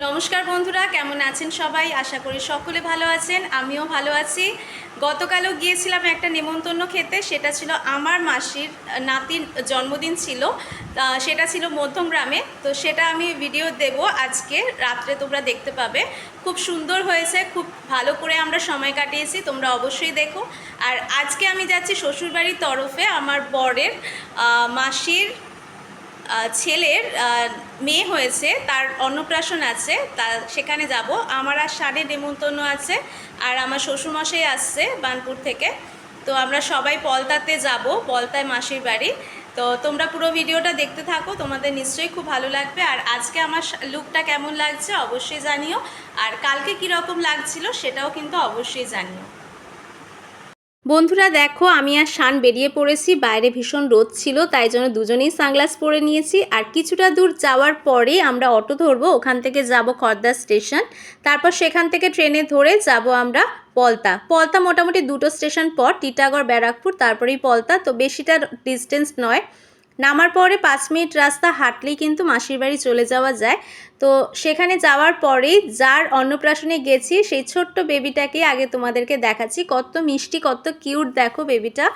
নমস্কার বন্ধুরা, কেমন আছেন সবাই? আশা করি সকলে ভালো আছেন, আমিও ভালো আছি। গতকালও গিয়েছিলাম একটা নেমন্তন্ন খেতে, সেটা ছিল আমার মাসির নাতির জন্মদিন ছিল। সেটা ছিল মধ্যমগ্রামে, তো সেটা আমি ভিডিও দেব আজকে, রাত্রে তোমরা দেখতে পাবে। খুব সুন্দর হয়েছে, খুব ভালো করে আমরা সময় কাটিয়েছি, তোমরা অবশ্যই দেখো। আর আজকে আমি যাচ্ছি শ্বশুরবাড়ির তরফে, আমার বরের মাসির ছেলের মেয়ে হয়েছে, তার অন্নপ্রাশন আছে, তা সেখানে যাব। আমার আর শাড়ির নেমন্তন্ন আছে, আর আমার শ্বশুরমশাই আসছে বানপুর থেকে। তো আমরা সবাই পলতাতে যাব, পলতায় মাসির বাড়ি। তো তোমরা পুরো ভিডিওটা দেখতে থাকো, তোমাদের নিশ্চয়ই খুব ভালো লাগবে। আর আজকে আমার লুকটা কেমন লাগছে অবশ্যই জানিও। আর কালকে কীরকম লাগছিল সেটাও কিন্তু অবশ্যই জানিও। বন্ধুরা দেখো, আমি আর শান বেরিয়ে পড়েছি। বাইরে ভীষণ রোদ ছিল, তাই জন্য দুজনেই সানগ্লাস পরে নিয়েছি। আর কিছুটা দূর যাওয়ার পরে আমরা অটো ধরবো, ওখান থেকে যাব খর্দা স্টেশন। তারপর সেখান থেকে ট্রেনে ধরে যাব আমরা পলতা। পলতা মোটামুটি দুটো স্টেশন পর, টিটাগড়, ব্যারাকপুর, তারপরেই পলতা। তো বেশিটা ডিস্টেন্স নয়। নামার পরে পাঁচ মিনিট রাস্তা হাঁটলেই কিন্তু মাসির বাড়ি চলে যাওয়া যায়। তো সেখানে যাওয়ার পরেই যার অন্নপ্রাশনে গেছি, সেই ছোট্ট বেবিটাকে আগে তোমাদেরকে দেখাচ্ছি। কত মিষ্টি, কত কিউট দেখো বেবিটা।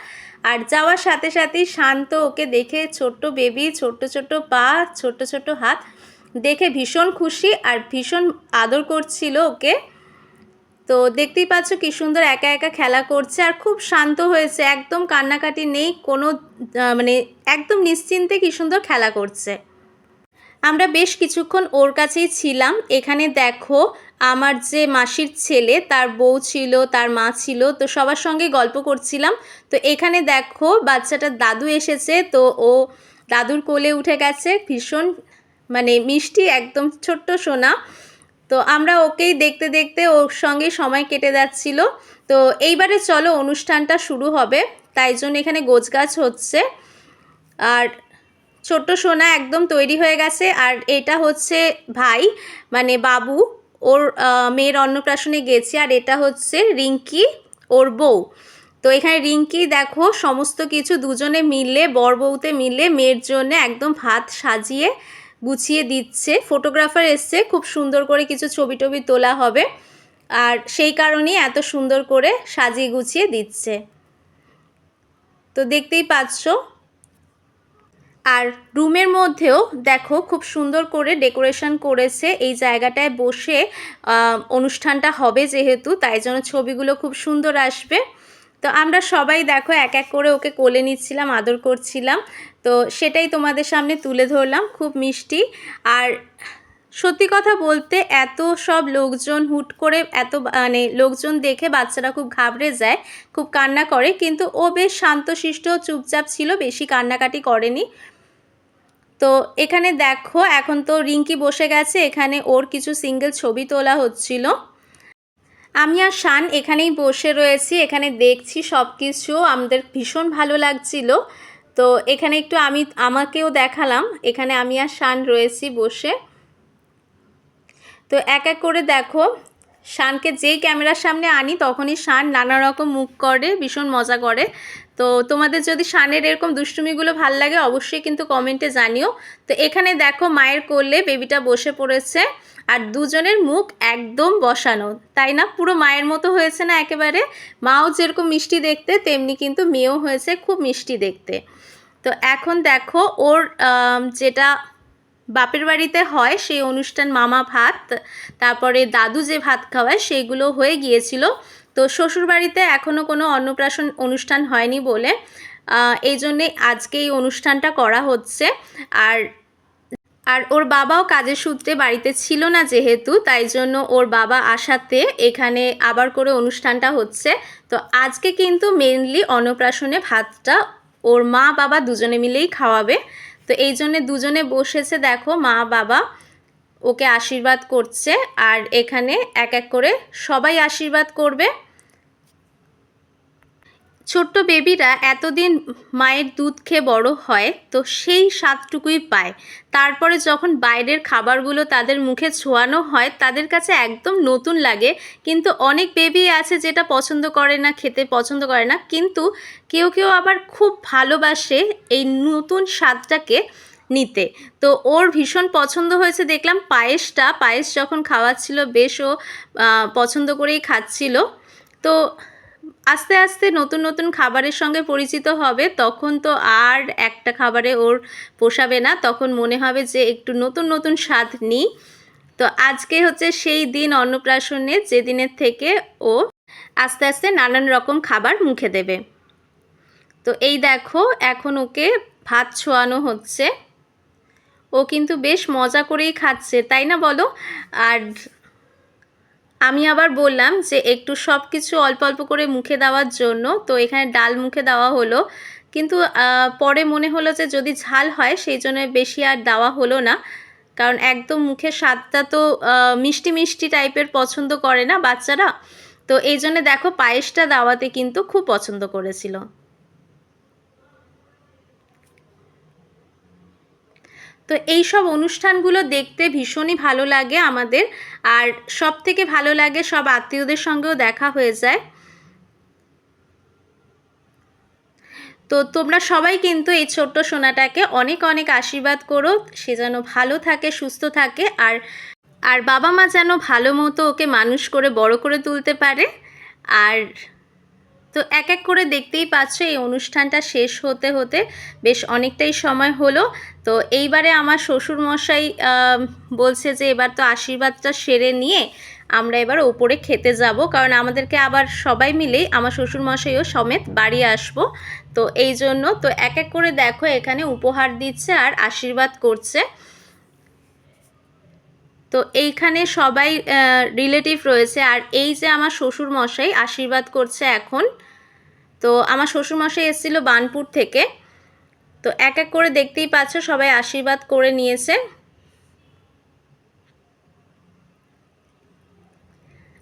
আর যাওয়ার সাথে সাথেই শান্ত ওকে দেখে ছোট্ট বেবি, ছোট্ট ছোট্ট পা, ছোট্ট ছোট্ট হাত দেখে ভীষণ খুশি আর ভীষণ আদর করছিল ওকে। তো দেখতেই পাচ্ছ কি সুন্দর একা একা খেলা করছে আর খুব শান্ত হয়েছে, একদম কান্নাকাটি নেই, কোনো মানে একদম নিশ্চিন্তে কি সুন্দর খেলা করছে। আমরা বেশ কিছুক্ষণ ওর কাছেই ছিলাম, এখানে দেখো আমার যে মাসির ছেলে, তার বউ ছিল, তার মা ছিল, তো সবার সঙ্গে গল্প করছিলাম। তো এখানে দেখো বাচ্চাটার দাদু এসেছে, তো ও দাদুর কোলে উঠে গেছে, ভীষণ মানে মিষ্টি, একদম ছোট্ট সোনা। তো আমরা ওকেই দেখতে দেখতে ওর সঙ্গে সময় কেটে যাচ্ছিল। তো এইবারে চলো অনুষ্ঠানটা শুরু হবে, তাই জন্য এখানে গোছগাছ হচ্ছে। আর ছোট্ট সোনা একদম তৈরি হয়ে গেছে, আর এটা হচ্ছে ভাই মানে বাবু। ওর মেয়ের অন্নপ্রাশনে গেছে, আর এটা হচ্ছে রিঙ্কি, ওর বউ। তো এখানে রিঙ্কি দেখো, সমস্ত কিছু দুজনে মিলে, বর বউতে মিলে মেয়ের জন্য একদম ভাত সাজিয়ে গুছিয়ে দিচ্ছে। ফটোগ্রাফার এসছে, খুব সুন্দর করে কিছু ছবি টবি তোলা হবে। আর সেই কারণেই এত সুন্দর করে সাজিয়ে গুছিয়ে দিচ্ছে। তো দেখতেই পাচ্ছ। আর রুমের মধ্যেও দেখো খুব সুন্দর করে ডেকোরেশন করেছে। এই জায়গাটায় বসে অনুষ্ঠানটা হবে যেহেতু, তাই জন্য ছবিগুলো খুব সুন্দর আসবে। তো আমরা সবাই দেখো এক এক করে ওকে কোলে নিচ্ছিলাম, আদর করছিলাম। তো সেটাই তোমাদের সামনে তুলে ধরলাম, খুব মিষ্টি। আর সত্যি কথা বলতে এত সব লোকজন হুট করে এত মানে লোকজন দেখে বাচ্চারা খুব ঘাবড়ে যায়, খুব কান্না করে। কিন্তু ও বেশ শান্তশিষ্ট, চুপচাপ ছিল, বেশি কান্নাকাটি করেনি। তো এখানে দেখো, এখন তো রিঙ্কি বসে গেছে, এখানে ওর কিছু সিঙ্গেল ছবি তোলা হচ্ছিল। আমি আর শান এখানেই বসে রয়েছি, এখানে দেখছি সব কিছু আমাদের ভীষণ ভালো লাগছিল। তো এখানে একটু আমি, আমাকেও দেখালাম, এখানে আমি আর শান রয়েছি বসে। তো এক এক করে দেখো, শানকে যেই ক্যামেরার সামনে আনি তখনই শান নানা রকম মুখ করে, ভীষণ মজা করে। তো তোমাদের যদি শানের এরকম দুষ্টুমিগুলো ভালো লাগে, অবশ্যই কিন্তু কমেন্টে জানিও। তো এখানে দেখো মায়ের কোলে বেবিটা বসে পড়েছে। আর দুজনের মুখ একদম বসানো। তাই না? পুরো মায়ের মতো হয়েছে না একেবারে? মাও যেরকম মিষ্টি দেখতে, তেমনি কিন্তু মেয়েও হয়েছে খুব মিষ্টি দেখতে। তো এখন দেখো, ওর যেটা বাপের বাড়িতে হয়, সেই অনুষ্ঠান মামা ভাত, তারপরে দাদু যে ভাত খাওয়ায় সেইগুলো হয়ে গিয়েছিল। তো শ্বশুর বাড়িতে এখনও কোনো অন্নপ্রাশন অনুষ্ঠান হয়নি বলে এই জন্যে আজকে এই অনুষ্ঠানটা করা হচ্ছে। আর আর ওর বাবাও কাজের সূত্রে বাড়িতে ছিল না যেহেতু, তাই জন্য ওর বাবা আসাতে এখানে আবার করে অনুষ্ঠানটা হচ্ছে। তো আজকে কিন্তু মেনলি অন্নপ্রাশনে ভাতটা ওর মা, বাবা দুজনে মিলেই খাওয়াবে। তো এই জন্যে দুজনে বসেছে, দেখো মা, বাবা ওকে আশীর্বাদ করছে। আর এখানে এক এক করে সবাই আশীর্বাদ করবে। ছোট্ট বেবিরা এতদিন মায়ের দুধ খেয়ে বড় হয়, তো সেই স্বাদটুকুই পায়। তারপরে যখন বাইরের খাবারগুলো তাদের মুখে ছোঁয়ানো হয়, তাদের কাছে একদম নতুন লাগে। কিন্তু অনেক বেবি আছে যেটা পছন্দ করে না, খেতে পছন্দ করে না। কিন্তু কেউ কেউ আবার খুব ভালোবাসে এই নতুন স্বাদটাকে নিতে। তো ওর ভীষণ পছন্দ হয়েছে দেখলাম পায়েসটা। পায়েস যখন খাওয়াচ্ছিল, বেশ ও পছন্দ করেই খাচ্ছিল। তো আস্তে আস্তে নতুন নতুন খাবারের সঙ্গে পরিচিত হবে, তখন তো আর একটা খাবারে ওর পোষাবে না। তখন মনে হবে যে একটু নতুন নতুন স্বাদ নিই। তো আজকে হচ্ছে সেই দিন অন্নপ্রাশনে যে দিনের থেকে ও আস্তে আস্তে নানান রকম খাবার মুখে দেবে। তো এই দেখো, এখন ওকে ভাত ছোয়ানো হচ্ছে। ও কিন্তু বেশ মজা করেই খাচ্ছে, তাই না বলো? আর আমি আবার বললাম যে একটু সব কিছু অল্প অল্প করে মুখে দেওয়ার জন্য, তো এখানে ডাল মুখে দেওয়া হলো। কিন্তু পরে মনে হলো যে যদি ঝাল হয় সেই জন্য বেশি আর দেওয়া হলো না। কারণ একদম মুখে স্বাদটা তো মিষ্টি মিষ্টি টাইপের পছন্দ করে না বাচ্চারা। তো এই জন্য দেখো পায়েসটা দাওয়াতে কিন্তু খুব পছন্দ করেছিল। তো এই সব অনুষ্ঠানগুলো দেখতে ভীষণই ভালো লাগে আমাদের। আর সব থেকে ভালো লাগে সব আত্মীয়দের সঙ্গেও দেখা হয়ে যায়। তো তোমরা সবাই কিন্তু এই ছোট্ট সোনাটাকে অনেক অনেক আশীর্বাদ করো, সে যেন ভালো থাকে, সুস্থ থাকে, আর আর বাবা মা যেন ভালো মতো ওকে মানুষ করে, বড় করে তুলতে পারে। আর তো এক এক করে দেখতেই পাচ্ছ, এই অনুষ্ঠানটা শেষ হতে হতে বেশ অনেকটাই সময় হলো। তো এইবারে আমার শ্বশুর মশাই বলছে যে এবার তো আশীর্বাদটা সেরে নিয়ে আমরা এবার ওপরে খেতে যাব। কারণ আমাদেরকে আবার সবাই মিলেই আমার শ্বশুর মশাইও সমেত বাড়ি আসব। তো এই জন্য, তো এক এক করে দেখো এখানে উপহার দিচ্ছে আর আশীর্বাদ করছে। তো এইখানে সবাই রিলেটিভ রয়েছে। আর এই যে আমার শ্বশুর মশাই আশীর্বাদ করছে এখন, তো আমার শ্বশুর মশাই এসেছিল বানপুর থেকে। তো এক এক করে দেখতেই পাচ্ছ, সবাই আশীর্বাদ করে নিয়েছে।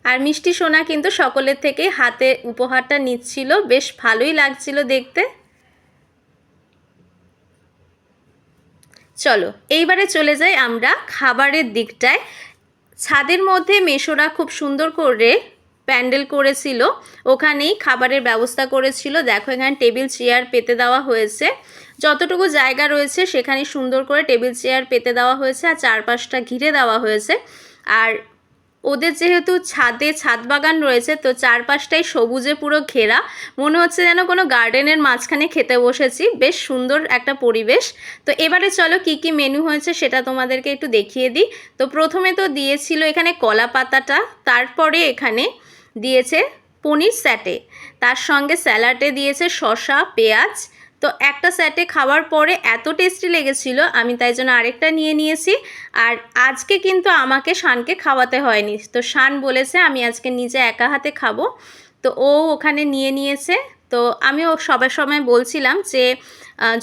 আর মিষ্টি সোনা কিন্তু সকলের থেকে হাতে উপহারটা নিচ্ছিল। বেশ ভালোই লাগছিল দেখতে। চলো, এইবারে চলে যাই আমরা খাবারের দিকটায়। ছাদের মধ্যে মেশোরা খুব সুন্দর করে প্যান্ডেল করেছিল, ওখানেই খাবারের ব্যবস্থা করেছিল। দেখো, এখানে টেবিল চেয়ার পেতে দেওয়া হয়েছে। যতটুকু জায়গা রয়েছে, সেখানে সুন্দর করে টেবিল চেয়ার পেতে দেওয়া হয়েছে আর চারপাশটা ঘিরে দেওয়া হয়েছে। আর ওদের যেহেতু ছাদে ছাদ বাগান রয়েছে, তো চারপাশটাই সবুজে পুরো ঘেরা। মনে হচ্ছে যেন কোনো গার্ডেনের মাঝখানে খেতে বসেছি। বেশ সুন্দর একটা পরিবেশ। তো এবারে চলো কি কি মেনু হয়েছে সেটা তোমাদেরকে একটু দেখিয়ে দিই। তো প্রথমে তো দিয়েছিল এখানে কলা পাতাটা, তারপরে এখানে দিয়েছে পনির স্যাটে। তার সঙ্গে স্যালাডে দিয়েছে শসা, পেঁয়াজ তো একটা স্যাটে খাওয়ার পরে এত টেস্টি লেগেছিল, আমি তাই জন্য আরেকটা নিয়ে নিয়েছি। আর আজকে কিন্তু আমাকে শানকে খাওয়াতে হয়নি। তো শান বলেছে, আমি আজকে নিজে একা হাতে খাব। তো ও ওখানে নিয়ে নিয়েছে। তো আমিও সবার সময় বলছিলাম যে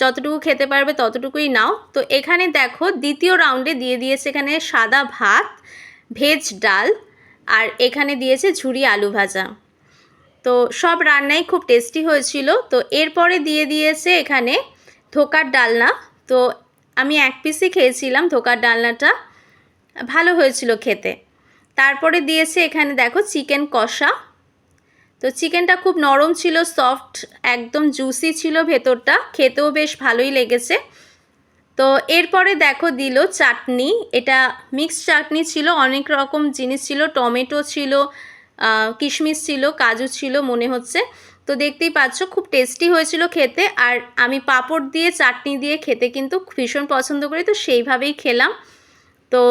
যতটুকু খেতে পারবে ততটুকুই নাও। তো এখানে দেখো, দ্বিতীয় রাউন্ডে দিয়ে দিয়েছে এখানে সাদা ভাত, ভেজ ডাল, আর এখানে দিয়েছে ঝুরি আলু ভাজা। তো সব রান্নাই খুব টেস্টি হয়েছিল। তো এরপরে দিয়ে দিয়েছে এখানে ধোকার ডালনা। তো আমি এক পিসই খেয়েছিলাম ধোকার ডালনাটা। ভালো হয়েছিল খেতে। তারপরে দিয়েছে এখানে দেখো চিকেন কষা। তো চিকেনটা খুব নরম ছিল সফট একদম জুসি ছিল ভেতরটা। খেতেও বেশ ভালোই লেগেছে। তো এরপরে দেখো দিল চাটনি। এটা মিক্স চাটনি ছিল, অনেক রকম জিনিস ছিল, টমেটো ছিল কিশমিশ ছিল, কাজু ছিল, মনে হচ্ছে। তো দেখতেই পাচ্ছ, খুব টেস্টি হয়েছিল খেতে। আর আমি পাঁপড় দিয়ে, চাটনি দিয়ে খেতে কিন্তু ভীষণ পছন্দ করি, তো সেইভাবেই খেলাম। তো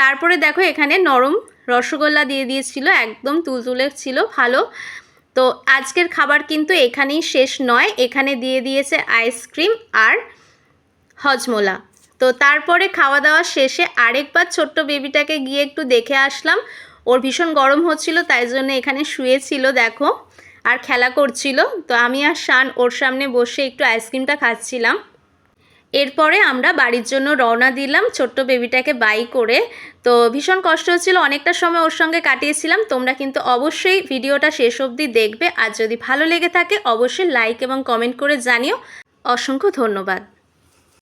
তারপরে দেখো, এখানে নরম রসগোল্লা দিয়ে দিয়েছিল, একদম তুলতুলে ছিল, ভালো। তো আজকের খাবার কিন্তু এখানেই শেষ নয়। এখানে দিয়ে দিয়েছে আইসক্রিম আর হজমোলা। তো তারপরে খাওয়া দাওয়া শেষে আরেকবার ছোট্ট বেবিটাকে গিয়ে একটু দেখে আসলাম। ওর ভীষণ গরম হচ্ছিল, তাই জন্য এখানে শুয়েছিল, দেখো। আর খেলা করছিল। তো আমি আর শান ওর সামনে বসে একটু আইসক্রিমটা খাচ্ছিলাম। এরপরে আমরা বাড়ির জন্য রওনা দিলাম ছোট্ট বেবিটাকে বাই করে। তো ভীষণ কষ্ট হচ্ছিল, অনেকটা সময় ওর সঙ্গে কাটিয়েছিলাম। তোমরা কিন্তু অবশ্যই ভিডিওটা শেষ অবধি দেখবে। আর যদি ভালো লেগে থাকে, অবশ্যই লাইক এবং কমেন্ট করে জানিও। অসংখ্য ধন্যবাদ।